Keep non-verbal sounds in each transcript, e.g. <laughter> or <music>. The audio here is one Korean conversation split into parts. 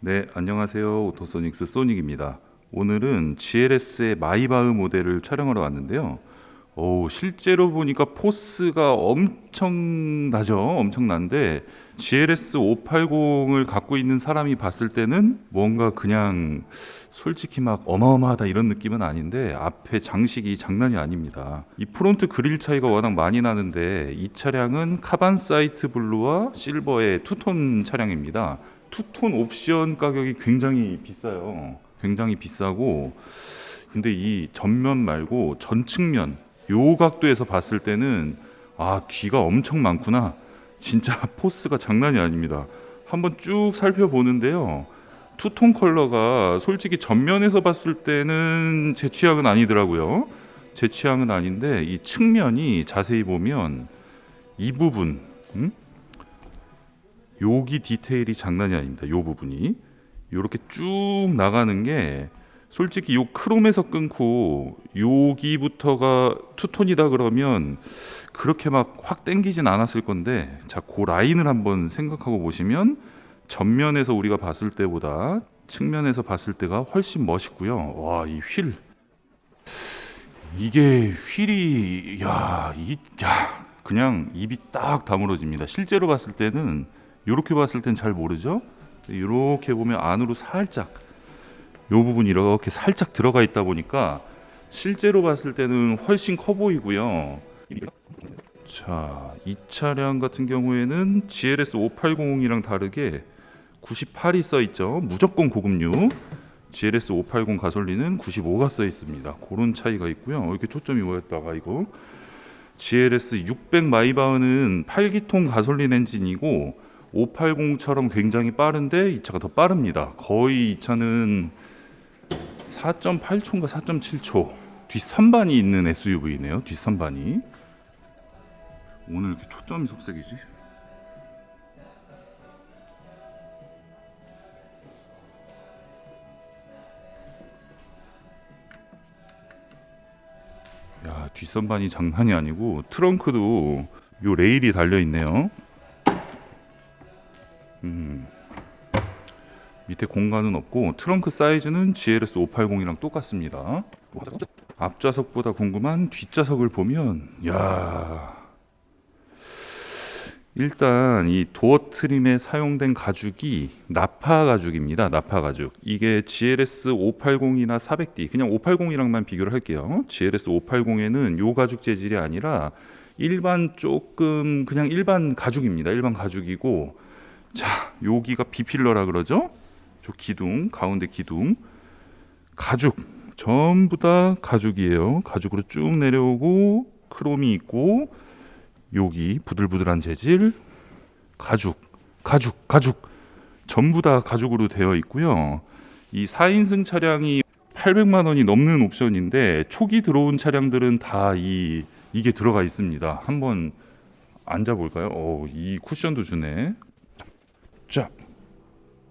네, 안녕하세요. 오토소닉스 소닉입니다. 오늘은 GLS의 마이바흐 모델을 촬영하러 왔는데요. 오, 실제로 보니까 포스가 엄청 나죠. 엄청난데 GLS 580을 갖고 있는 사람이 봤을 때는 뭔가 그냥 솔직히 막 어마어마하다 이런 느낌은 아닌데 앞에 장식이 장난이 아닙니다. 이 프론트 그릴 차이가 워낙 많이 나는데 이 차량은 카반 사이트 블루와 실버의 투톤 차량입니다. 투톤 옵션 가격이 굉장히 비싸요. 굉장히 비싸고 근데 이 전면 말고 전측면 요 각도에서 봤을 때는 아 뒤가 엄청 많구나. 진짜 <laughs> 포스가 장난이 아닙니다. 한번 쭉 살펴보는데요. 투톤 컬러가 솔직히 전면에서 봤을 때는 제 취향은 아니더라고요. 제 취향은 아닌데 이 측면이 자세히 보면 이 부분 음? 여기 디테일이 장난이 아닙니다. 요 부분이 이렇게 쭉 나가는 게 솔직히 요 크롬에서 끊고 여기부터가 투톤이다 그러면 그렇게 막 확 땡기진 않았을 건데 자, 그 라인을 한번 생각하고 보시면 전면에서 우리가 봤을 때보다 측면에서 봤을 때가 훨씬 멋있고요. 와, 이 휠. 이게 휠이 야, 이 야, 그냥 입이 딱 다물어집니다. 실제로 봤을 때는 이렇게 봤을 땐 잘 모르죠. 이렇게 보면 안으로 살짝 요 부분 이렇게 살짝 들어가 있다 보니까 실제로 봤을 때는 훨씬 커 보이고요. 자, 이 차량 같은 경우에는 GLS 580이랑 다르게 98이 써 있죠. 무조건 고급류. GLS 580 가솔린은 95가 써 있습니다. 그런 차이가 있고요. 이렇게 초점이 모였다가 이거 GLS 600 마이바흐는 8기통 가솔린 엔진이고 580처럼 굉장히 빠른데 이 차가 더 빠릅니다. 거의 이 차는 4.8초인가 4.7초 뒷선반이 있는 SUV네요. 뒷선반이 오늘 이렇게 초점이 속색이지? 야 뒷선반이 장난이 아니고 트렁크도 요 레일이 달려 있네요. 음. 밑에 공간은 없고 트렁크 사이즈는 GLS 580이랑 똑같습니다. 앞좌석보다 궁금한 뒷좌석을 보면 야 일단 이 도어 트림에 사용된 가죽이 나파 가죽입니다. 나파 가죽. 이게 GLS 580이나 400D 그냥 580이랑만 비교를 할게요. GLS 580에는 요 가죽 재질이 아니라 일반 조금 그냥 일반 가죽입니다. 일반 가죽이고 자 여기가 비필러라 그러죠. 저 기둥 가운데 기둥 가죽 전부 다 가죽이에요. 가죽으로 쭉 내려오고 크롬이 있고 여기 부들부들한 재질 가죽 가죽 가죽 전부 다 가죽으로 되어 있고요. 이 4인승 차량이 800만 원이 넘는 옵션인데 초기 들어온 차량들은 다 이 이게 들어가 있습니다. 한번 앉아 볼까요? 어, 이 쿠션도 주네. 쫙.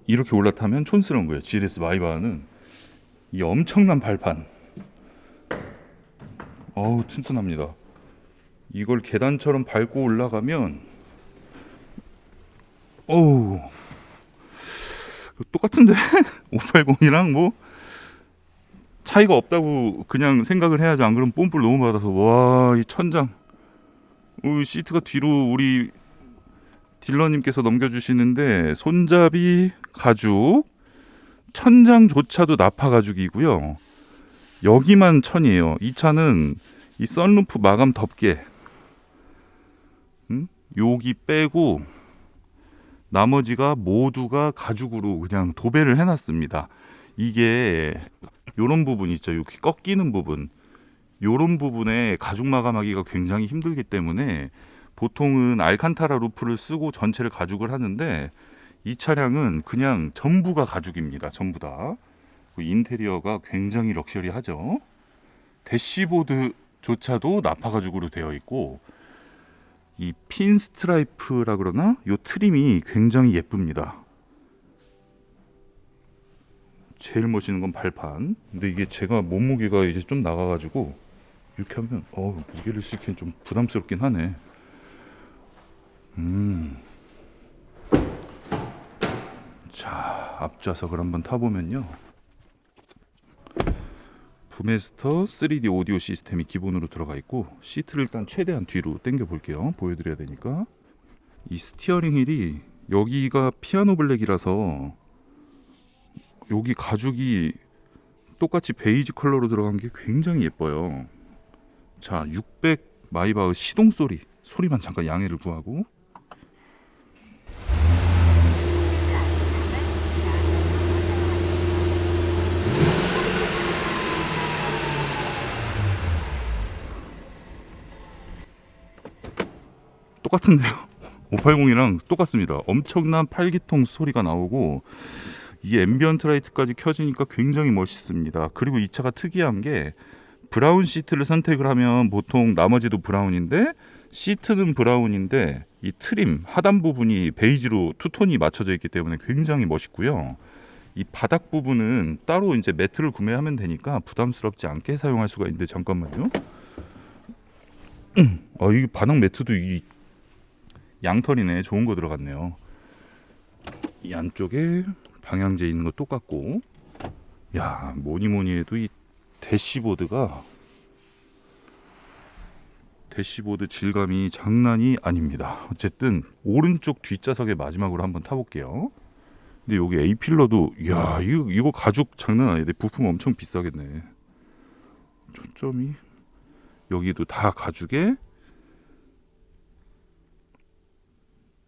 이렇게 올라타면 촌스러운 거예요. GLS 마이바는 이 엄청난 발판. 어우 튼튼합니다. 이걸 계단처럼 밟고 올라가면 어우. 똑같은데? <laughs> 580이랑 뭐? 차이가 없다고 그냥 생각을 해야지. 안 그러면 뽐뿌를 너무 받아서. 와 이 천장. 어, 시트가 뒤로 우리 딜러님께서 넘겨주시는데 손잡이 가죽 천장조차도 나파 가죽이고요 여기만 천이에요 이 차는 이 썬루프 마감 덮개 음? 여기 빼고 나머지가 모두가 가죽으로 그냥 도배를 해놨습니다. 이게 요런 부분 있죠. 이렇게 꺾이는 부분. 요런 부분에 가죽 마감하기가 굉장히 힘들기 때문에 보통은 알칸타라 루프를 쓰고 전체를 가죽을 하는데 이 차량은 그냥 전부가 가죽입니다. 전부 다. 그 인테리어가 굉장히 럭셔리하죠. 대시보드조차도 나파 가죽으로 되어 있고 이 핀 스트라이프라 그러나 요 트림이 굉장히 예쁩니다. 제일 멋있는 건 발판. 근데 이게 제가 몸무게가 이제 좀 나가가지고 이렇게 하면 어 무게를 실기엔 좀 부담스럽긴 하네. 음. 자, 앞좌석을 한번 타보면요. 부메스터 3D 오디오 시스템이 기본으로 들어가 있고 시트를 일단 최대한 뒤로 당겨 볼게요. 보여드려야 되니까 이 스티어링 휠이 여기가 피아노 블랙이라서 여기 가죽이 똑같이 베이지 컬러로 들어간 게 굉장히 예뻐요. 자, 600 마이바흐 시동 소리 소리만 잠깐 양해를 구하고 똑같은데요. 580이랑 똑같습니다. 엄청난 팔기통 소리가 나오고 이 앰비언트 라이트까지 켜지니까 굉장히 멋있습니다. 그리고 이 차가 특이한 게 브라운 시트를 선택을 하면 보통 나머지도 브라운인데 시트는 브라운인데 이 트림 하단 부분이 베이지로 투톤이 맞춰져 있기 때문에 굉장히 멋있고요. 이 바닥 부분은 따로 이제 매트를 구매하면 되니까 부담스럽지 않게 사용할 수가 있는데 잠깐만요. <clears throat> 아, 이 바닥 매트도 이 양털이네 좋은 거 들어갔네요. 이 안쪽에 방향제 있는 거 똑같고, 야 뭐니 뭐니 해도 이 대시보드가 대시보드 질감이 장난이 아닙니다. 어쨌든 오른쪽 뒷좌석에 마지막으로 한번 타볼게요. 근데 여기 A 필러도 야 이거 이거 가죽 장난 아닌데 부품 엄청 비싸겠네. 초점이 여기도 다 가죽에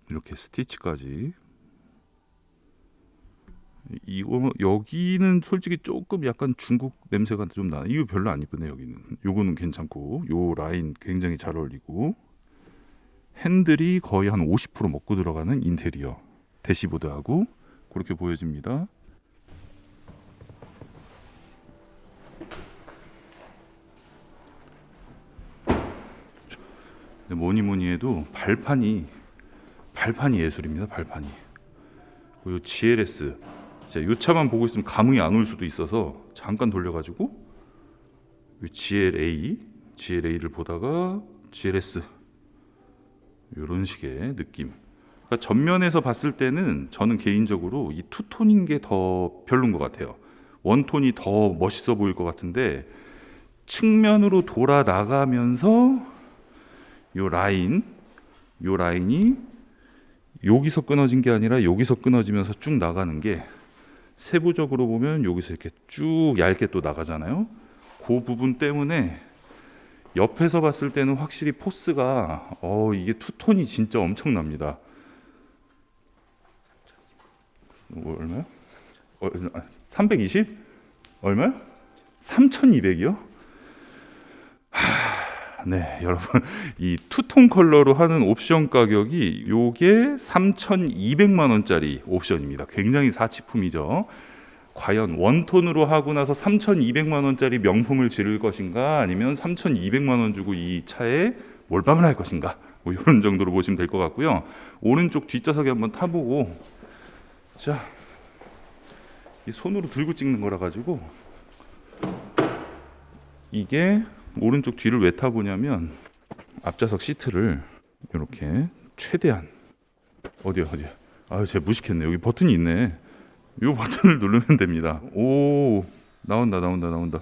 이렇게 스티치까지 이거 여기는 솔직히 조금 약간 중국 냄새가 좀 나. 이거 별로 안 이쁘네 여기는. 요거는 괜찮고 요 라인 굉장히 잘 어울리고 핸들이 거의 한 50% 먹고 들어가는 인테리어 대시보드하고 그렇게 보여집니다. 뭐니 뭐니 해도 발판이 발판이 예술입니다. 발판이. 그리고 GLS 자, 요 차만 보고 있으면 감흥이 안 올 수도 있어서 잠깐 돌려가지고 요 GLA, GLA를 보다가 GLS 이런 식의 느낌. 그러니까 전면에서 봤을 때는 저는 개인적으로 이 투톤인 게 더 별론 것 같아요. 원톤이 더 멋있어 보일 것 같은데 측면으로 돌아 나가면서 요 라인, 요 라인이 여기서 끊어진 게 아니라 여기서 끊어지면서 쭉 나가는 게 세부적으로 보면 여기서 이렇게 쭉 얇게 또 나가잖아요. 그 부분 때문에 옆에서 봤을 때는 확실히 포스가 어 이게 투톤이 진짜 엄청납니다. 뭐 얼마요? 어, 320? 얼마요? 3,200이요? 네, 여러분 <laughs> 이 투톤 컬러로 하는 옵션 가격이 요게 3,200만 원짜리 옵션입니다. 굉장히 사치품이죠. 과연 원톤으로 하고 나서 3,200만 원짜리 명품을 지를 것인가 아니면 3,200만 원 주고 이 차에 몰빵을 할 것인가 뭐 이런 정도로 보시면 될 것 같고요. 오른쪽 뒷좌석에 한번 타보고 자, 이 손으로 들고 찍는 거라 가지고 이게 오른쪽 뒤를 왜 타보냐면 앞좌석 시트를 이렇게 최대한 어디야 어디야? 아유 제가 무식했네. 여기 버튼이 있네. 이 버튼을 <laughs> 누르면 됩니다. 오 나온다 나온다 나온다.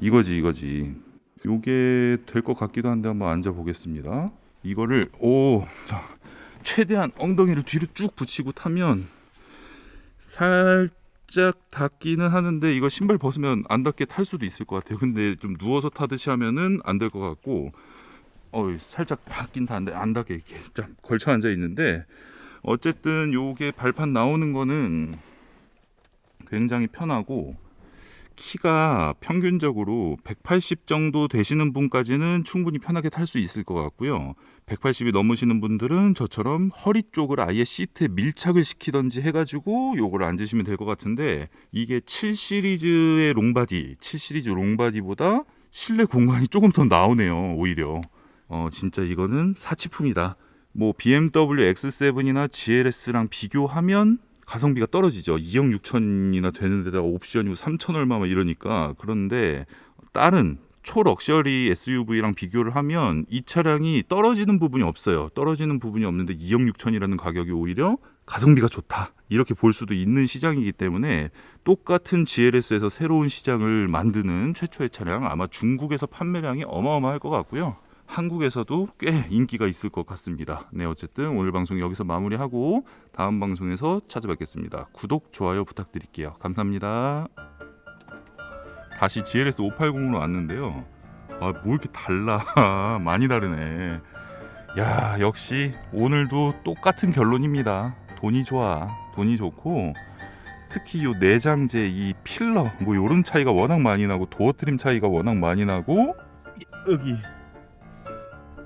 이거지 이거지. 요게 될 것 같기도 한데 한번 앉아 보겠습니다. 이거를 오 자, 최대한 엉덩이를 뒤로 쭉 붙이고 타면 살짝 닿기는 하는데 이거 신발 벗으면 안 닿게 탈 수도 있을 것 같아요. 근데 좀 누워서 타듯이 하면은 안 될 것 같고, 어 살짝 닿긴 닿는데 안 닿게 이렇게 <laughs> 딱 걸쳐 앉아 있는데 어쨌든 요게 발판 나오는 거는 굉장히 편하고 키가 평균적으로 180 정도 되시는 분까지는 충분히 편하게 탈 수 있을 것 같고요. 180이 넘으시는 분들은 저처럼 허리 쪽을 아예 시트에 밀착을 시키던지 해가지고 요걸 앉으시면 될 것 같은데 이게 7 시리즈의 롱바디, 7 시리즈 롱바디보다 실내 공간이 조금 더 나오네요. 오히려 어 진짜 이거는 사치품이다. 뭐 BMW X7이나 GLS랑 비교하면 가성비가 떨어지죠. 2억 6천이나 되는 데다가 옵션이고 3천 얼마 막 이러니까 그런데 다른 초럭셔리 SUV랑 비교를 하면 이 차량이 떨어지는 부분이 없어요. 떨어지는 부분이 없는데 2억 6천이라는 가격이 오히려 가성비가 좋다. 이렇게 볼 수도 있는 시장이기 때문에 똑같은 GLS에서 새로운 시장을 만드는 최초의 차량 아마 중국에서 판매량이 어마어마할 것 같고요. 한국에서도 꽤 인기가 있을 것 같습니다. 네, 어쨌든 오늘 방송 여기서 마무리하고 다음 방송에서 찾아뵙겠습니다. 구독, 좋아요 부탁드릴게요. 감사합니다. 다시 GLS 580으로 왔는데요. 아, 뭐 이렇게 달라. <laughs> 많이 다르네. 야, 역시 오늘도 똑같은 결론입니다. 돈이 좋아. 돈이 좋고 특히 요 내장재 이 필러 뭐 요런 차이가 워낙 많이 나고 도어 트림 차이가 워낙 많이 나고 여기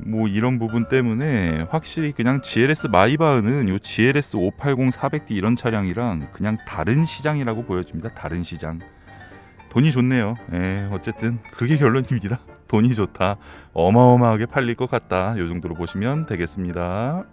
뭐 이런 부분 때문에 확실히 그냥 GLS 마이바흐는 요 GLS 580 400D 이런 차량이랑 그냥 다른 시장이라고 보여집니다. 다른 시장. 돈이 좋네요. 예, 어쨌든 그게 결론입니다. <laughs> 돈이 좋다. 어마어마하게 팔릴 것 같다. 요 정도로 보시면 되겠습니다.